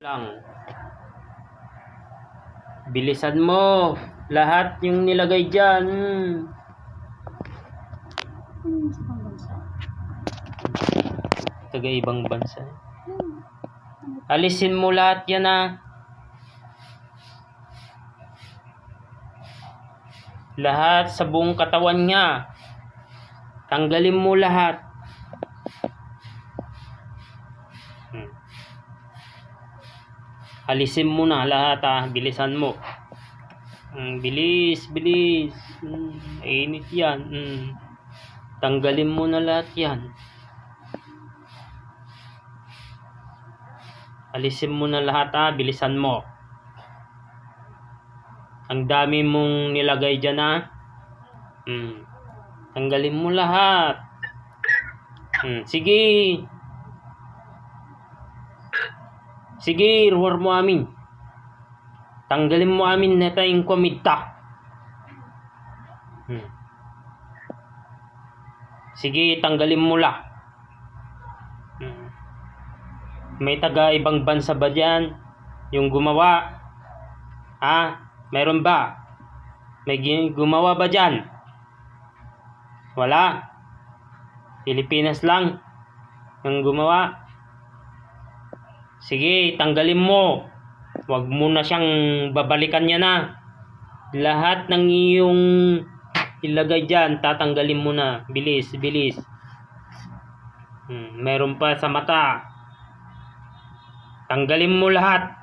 lang. Bilisan mo. Lahat yung nilagay dyan. Hmm. Taga ibang bansa. Alisin mo lahat yan ah. Lahat sa buong katawan niya. Tanggalin mo lahat. Hmm. Alisin mo na lahat ah. Bilisan mo. Hmm, bilis, bilis. Hmm, init yan. Hmm. Tanggalin mo na lahat yan. Alisin mo na lahat ah, bilisan mo. Ang dami mong nilagay dyan ah. Hmm. Tanggalin mo lahat. Hmm. Sige. Sige, ruwar mo amin. Tanggalin mo amin na tayong kumita. Hmm. Sige, tanggalin mo la. Hmm. May taga ibang bansa ba dyan? Yung gumawa? Ha? Meron ba? May gumawa ba dyan? Wala. Pilipinas lang. Yung gumawa. Sige, tanggalin mo. Huwag mo na siyang babalikan niya na. Lahat ng iyong ilagay dyan, tatanggalin mo na. Bilis, bilis. Hmm, meron pa sa mata. Tanggalin mo lahat.